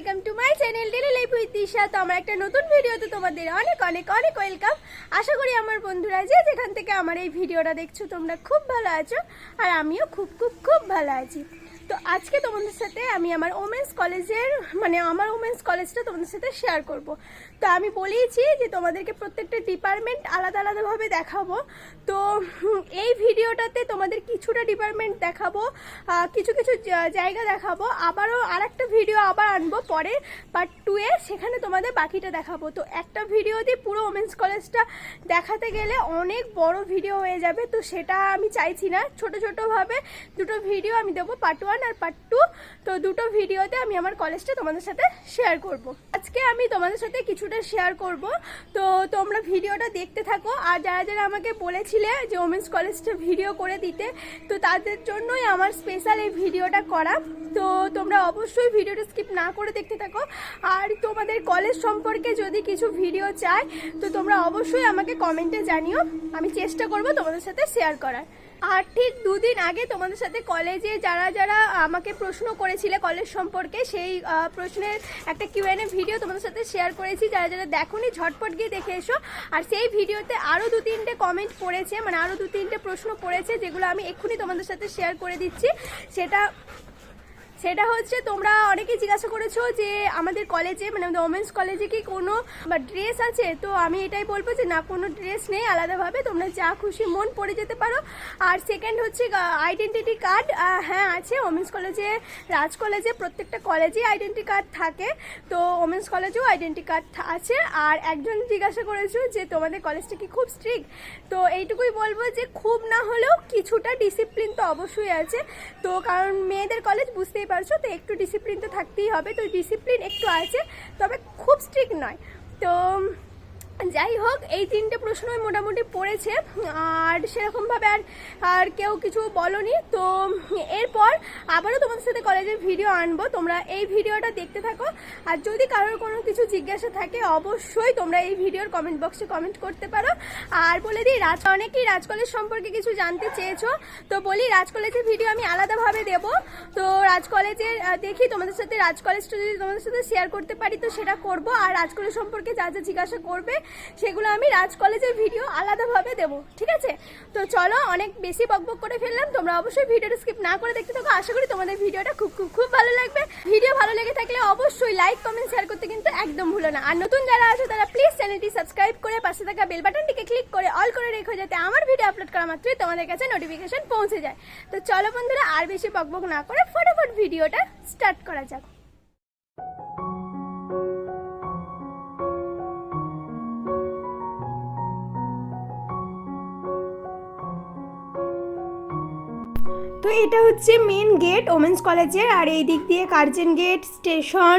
Welcome to my channel daily life with Disha. তো আমার একটা নতুন ভিডিওতে তোমাদের অনেক অনেক অনেক ওয়েলকাম। আশা করি আমার বন্ধুরা যে যেখান থেকে আমার এই ভিডিওটা দেখছ, তোমরা খুব ভালো আছো আর আমিও খুব খুব খুব ভালো আছি। তো আজকে তোমাদের সাথে আমি আমার ওমেন্স কলেজের মানে আমার ওমেন্স কলেজটা তোমাদের সাথে শেয়ার করব। তো আমি বলেইছি যে তোমাদেরকে প্রত্যেকটা ডিপার্টমেন্ট আলাদা আলাদাভাবে দেখাবো। তো এই ভিডিওটাতে তোমাদের কিছুটা ডিপার্টমেন্ট দেখাবো কিছু কিছু জায়গা দেখাবো, আবারও আর একটা ভিডিও আবার আনব পরে পার্ট টু এ, সেখানে তোমাদের বাকিটা দেখাবো। তো একটা ভিডিও দিয়ে পুরো ওমেন্স কলেজটা দেখাতে গেলে অনেক বড় ভিডিও হয়ে যাবে। তো সেটা আমি চাইছি না। ছোট ছোটোভাবে দুটো ভিডিও আমি দেবো পার্ট ওয়ান আর পার্ট টু তো দুটো ভিডিওতে আমি আমার কলেজটা তোমাদের সাথে শেয়ার করব। আজকে আমি তোমাদের সাথে কিছুটা শেয়ার করব। তো তোমরা ভিডিওটা দেখতে থাকো। আর যারা যারা আমাকে বলেছিলে যে ওমেন্স কলেজটা ভিডিও করে দিতে, তো তাদের জন্যই আমার স্পেশাল এই ভিডিওটা করা। তো তোমরা অবশ্যই ভিডিওটা স্কিপ না করে দেখতে থাকো। আর তোমাদের কলেজ সম্পর্কে যদি কিছু ভিডিও চাই তো তোমরা অবশ্যই আমাকে কমেন্টে জানিও। আমি চেষ্টা করব তোমাদের সাথে শেয়ার করার। আর ঠিক দুদিন আগে তোমাদের সাথে কলেজে যারা যারা আমাকে প্রশ্ন করেছিলে কলেজ সম্পর্কে, সেই প্রশ্নের একটা কিউএনএ ভিডিও তোমাদের সাথে শেয়ার করেছি। যারা যারা দেখোনি, ঝটপট গিয়ে দেখে এসো। আর সেই ভিডিওতে আরও দু তিনটে কমেন্ট পড়েছে মানে আরও দু তিনটে প্রশ্ন পড়েছে, যেগুলো আমি এক্ষুনি তোমাদের সাথে শেয়ার করে দিচ্ছি। সেটা সেটা হচ্ছে তোমরা অনেকেই জিজ্ঞাসা করেছ যে আমাদের কলেজে মানে আমাদের ওমেন্স কলেজে কি কোনো ড্রেস আছে? তো আমি এটাই বলব যে না, কোনো ড্রেস নেই, আলাদাভাবে। তোমরা যা খুশি মন পড়ে যেতে পারো। আর সেকেন্ড হচ্ছে আইডেন্টিটি কার্ড হ্যাঁ আছে। ওমেন্স কলেজে রাজ কলেজে প্রত্যেকটা কলেজে আইডেন্টি কার্ড থাকে। তো ওমেন্স কলেজেও আইডেন্টি কার্ড আছে। আর একজন জিজ্ঞাসা করেছ যে তোমাদের কলেজটা কি খুব স্ট্রিক্ট তো এইটুকুই বলব যে খুব না হলেও কিছুটা ডিসিপ্লিন তো অবশ্যই আছে। তো কারণ মেয়েদের কলেজ বুঝতেই পারছ, তো একটু ডিসিপ্লিন তো থাকতেই হবে। তো ডিসিপ্লিন একটু আছে, তবে খুব স্ট্রিক্ট নয়। তো যাই হোক, এই তিনটে প্রশ্নই মোটামুটি পড়েছে। আর সেরকমভাবে আর আর কেউ কিছু বলনি। তো এরপর আবারও তোমাদের সাথে কলেজের ভিডিও আনব। তোমরা এই ভিডিওটা দেখতে থাকো। আর যদি কারোর কোনো কিছু জিজ্ঞাসা থাকে, অবশ্যই তোমরা এই ভিডিওর কমেন্ট বক্সে কমেন্ট করতে পারো। আর বলে দিই, রাজ, অনেকেই রাজ কলেজ সম্পর্কে কিছু জানতে চেয়েছো। তো বলি, রাজ কলেজের ভিডিও আমি আলাদাভাবে দেব। তো রাজ কলেজের দেখি তোমাদের সাথে, রাজ কলেজটা যদি তোমাদের সাথে শেয়ার করতে পারি, তো সেটা করব। আর রাজ কলেজ সম্পর্কে যা যা জিজ্ঞাসা করবে সেগুলো আমি রাজ কলেজের ভিডিও আলাদাভাবে দেবো, ঠিক আছে? তো চলো, অনেক বেশি বকবক করে ফেললাম, তোমরা অবশ্যই ভিডিওটা স্কিপ না করে দেখতে থাকো, আশা করি তোমাদের ভিডিওটা খুব খুব খুব ভালো লাগবে। ভিডিও ভালো লেগে থাকলে অবশ্যই লাইক কমেন্ট শেয়ার করতে কিন্তু একদম ভুলো না। আর নতুন যারা আছে, তারা প্লিজ চ্যানেলটি সাবস্ক্রাইব করে পাশে থাকা বেল বাটনটিকে ক্লিক করে অল করে রেখো, যাতে আমার ভিডিও আপলোড করা মাত্রই তোমাদের কাছে নোটিফিকেশন পৌঁছে যায়। তো চলো বন্ধুরা, আর বেশি বকবক না করে ফটাফট ভিডিওটা স্টার্ট করা যাক। তো এটা হচ্ছে মেন গেট ওমেন্স কলেজের আর এই দিক দিয়ে কার্জেন গেট স্টেশন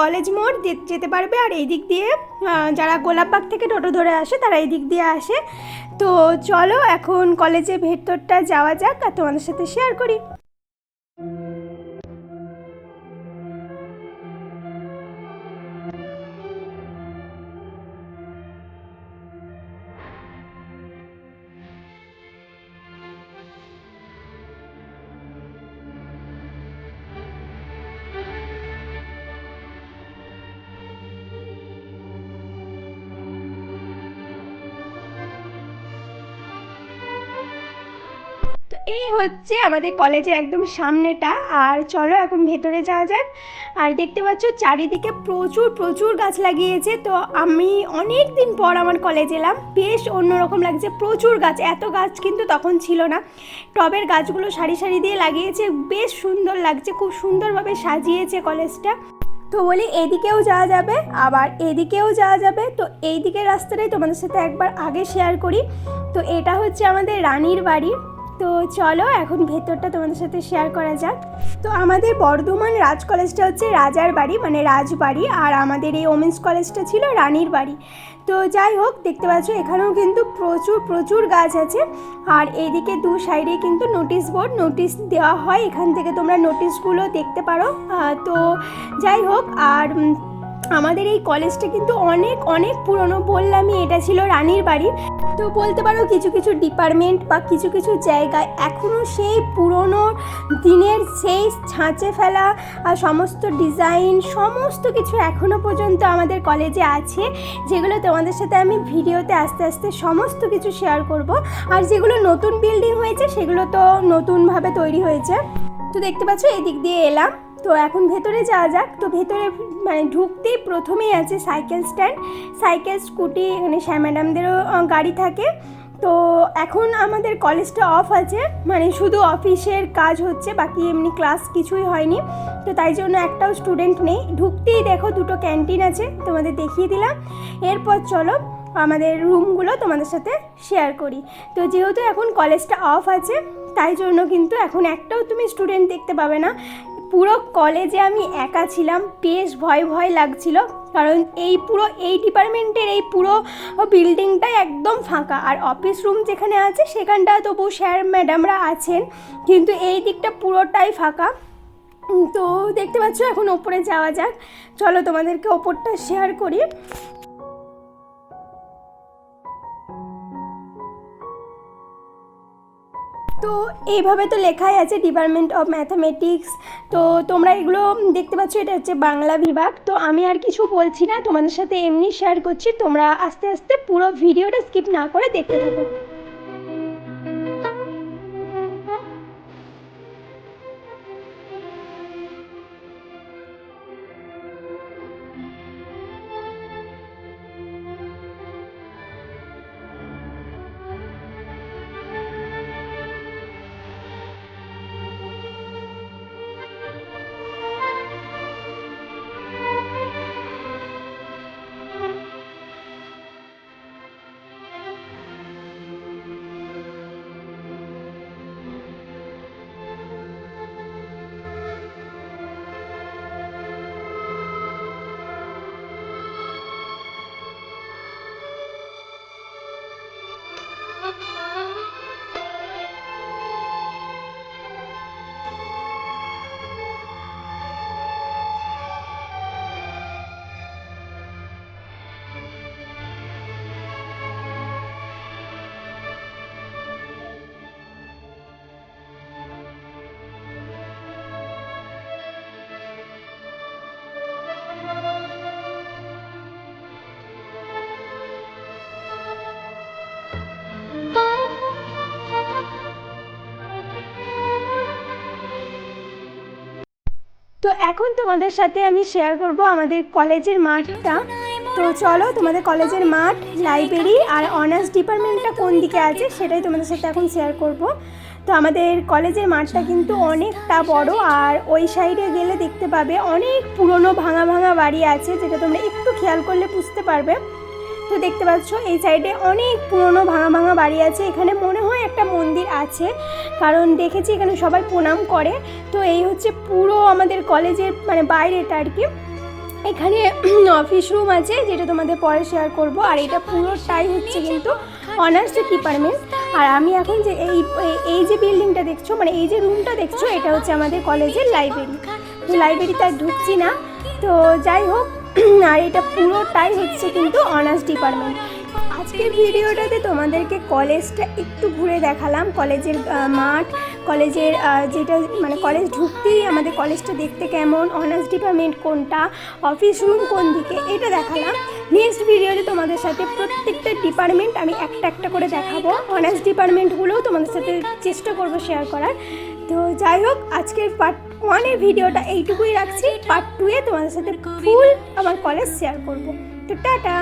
কলেজ মোড় যেতে পারবে, আর এই দিক দিয়ে যারা গোলাপবাগ থেকে টোটো ধরে আসে, তারা এই দিক দিয়ে আসে। তো চলো এখন কলেজের ভেতরটা যাওয়া যাক, আর তোমাদের সাথে শেয়ার করি। এই হচ্ছে আমাদের কলেজের একদম সামনেটা। আর চলো এখন ভেতরে যাওয়া যাক। আর দেখতে পাচ্ছ, চারিদিকে প্রচুর প্রচুর গাছ লাগিয়েছে। তো আমি অনেক দিন পর আমার কলেজ এলাম। বেশ অন্যরকম লাগছে। প্রচুর গাছ। এত গাছ কিন্তু তখন ছিল না। টবের গাছগুলো সারি সারি দিয়ে লাগিয়েছে। বেশ সুন্দর লাগছে। খুব সুন্দরভাবে সাজিয়েছে কলেজটা। তো বলি, এদিকেও যাওয়া যাবে। আবার এদিকেও যাওয়া যাবে। তো এই দিকের রাস্তাটাই তোমাদের সাথে একবার আগে শেয়ার করি। তো এটা হচ্ছে আমাদের রানীর বাড়ি। তো চলো এখন ভেতরটা তোমাদের সাথে শেয়ার করা যাক। তো আমাদের বর্ধমান রাজ কলেজটা হচ্ছে রাজার বাড়ি মানে রাজবাড়ি, আর আমাদের এই ওমেন্স কলেজটা ছিল রানীর বাড়ি। তো যাই হোক, দেখতে পাচ্ছ এখানেও কিন্তু প্রচুর প্রচুর গাছ আছে। আর এইদিকে দু সাইডে কিন্তু নোটিশ বোর্ড নোটিশ দেওয়া হয়। এখান থেকে তোমরা নোটিশগুলো দেখতে পারো। তো যাই হোক, আর আমাদের এই কলেজটা কিন্তু অনেক অনেক পুরনো বললামই, এটা ছিল রানীর বাড়ি। তো বলতে পারো কিছু কিছু ডিপার্টমেন্ট বা কিছু কিছু জায়গায় এখনও সেই পুরনো দিনের সেই ছাঁচে ফেলা আর সমস্ত ডিজাইন সমস্ত কিছু এখনও পর্যন্ত আমাদের কলেজে আছে, যেগুলো তোমাদের সাথে আমি ভিডিওতে আস্তে আস্তে সমস্ত কিছু শেয়ার করব। আর যেগুলো নতুন বিল্ডিং হয়েছে, সেগুলো তো নতুনভাবে তৈরি হয়েছে। তো দেখতে পাচ্ছ, এদিক দিয়ে এলাম। তো এখন ভেতরে যাওয়া যাক। তো ভেতরে মানে ঢুকতেই প্রথমেই আছে সাইকেল স্ট্যান্ড। সাইকেল, স্কুটি এখানে শ্যাম ম্যাডামদেরও গাড়ি থাকে। তো এখন আমাদের কলেজটা অফ আছে। মানে শুধু অফিসের কাজ হচ্ছে, বাকি এমনি ক্লাস কিছুই হয়নি। তো তাই জন্য একটাও স্টুডেন্ট নেই। ঢুকতেই দেখো দুটো ক্যান্টিন আছে, তোমাদের দেখিয়ে দিলাম। এরপর চলো, আমাদের রুমগুলো তোমাদের সাথে শেয়ার করি। তো যেহেতু এখন কলেজটা অফ আছে, তাই জন্য কিন্তু এখন একটাও তুমি স্টুডেন্ট দেখতে পাবে না। পুরো কলেজে আমি একা ছিলাম। বেশ ভয় ভয় লাগছিল, কারণ এই পুরো, এই ডিপার্টমেন্টের এই পুরো বিল্ডিংটাই একদম ফাঁকা। আর অফিস রুম যেখানে আছে সেখানটা তবু স্যার ম্যাডামরা আছেন, কিন্তু এই দিকটা পুরোটাই ফাঁকা। তো দেখতে পাচ্ছ, এখন ওপরে যাওয়া যাক। চলো তোমাদেরকে ওপরটা শেয়ার করি। তো এইভাবে তো লেখাই আছে ডিপার্টমেন্ট অফ ম্যাথামেটিক্স তো তোমরা এগুলো দেখতে পাচ্ছ, এটা হচ্ছে বাংলা বিভাগ। তো আমি আর কিছু বলছি না, তোমাদের সাথে এমনি শেয়ার করছি। তোমরা আস্তে আস্তে পুরো ভিডিওটা স্কিপ না করে দেখতে থাকো। তো এখন তোমাদের সাথে আমি শেয়ার করব আমাদের কলেজের মাঠটা। তো চলো তোমাদের কলেজের মাঠ লাইব্রেরি আর অনার্স ডিপার্টমেন্টটা কোন দিকে আছে সেটাই তোমাদের সাথে এখন শেয়ার করব। তো আমাদের কলেজের মাঠটা কিন্তু অনেকটা বড় আর ওই সাইডে গেলে দেখতে পাবে অনেক পুরনো ভাঙা ভাঙা বাড়ি আছে যেটা তোমরা একটু খেয়াল করলে বুঝতে পারবে। তো দেখতে পাচ্ছ, এই সাইডে অনেক পুরনো ভাঙা ভাঙা বাড়ি আছে। এখানে মনে হয় একটা মন্দির আছে, কারণ দেখেছি এখানে সবাই প্রণাম করে। তো এই হচ্ছে পুরো আমাদের কলেজের মানে বাইরেটা আর কি। এখানে অফিস রুম আছে, যেটা তোমাদের পরে শেয়ার করব। আর এটা পুরোটাই হচ্ছে কিন্তু অনার্সের ডিপার্টমেন্ট আর আমি এখন যে এই এই যে বিল্ডিংটা দেখছ মানে এই যে রুমটা দেখছ, এটা হচ্ছে আমাদের কলেজের লাইব্রেরি তো লাইব্রেরিতে আর ঢুকছি না। তো যাই হোক আর এটা পুরোটাই হচ্ছে কিন্তু অনার্স ডিপার্টমেন্ট। আজকের ভিডিওটাতে তোমাদেরকে কলেজটা একটু ঘুরে দেখালাম। কলেজের মাঠ, কলেজের যেটা মানে কলেজ ঢুকতেই আমাদের কলেজটা দেখতে কেমন, অনার্স ডিপার্টমেন্ট কোনটা, অফিস রুম কোন দিকে, এটা দেখালাম। নেক্সট ভিডিওতে তোমাদের সাথে প্রত্যেকটা ডিপার্টমেন্ট আমি একটা একটা করে দেখাবো। অনার্স ডিপার্টমেন্টগুলোও তোমাদের সাথে চেষ্টা করব শেয়ার করার। তো যাই হোক, আজকের পার্ট ওয়ানের ভিডিওটা এইটুকুই রাখছি পার্ট টুয়ে তোমাদের সাথে ফুল আমার কলেজ শেয়ার করব। তো টাটা!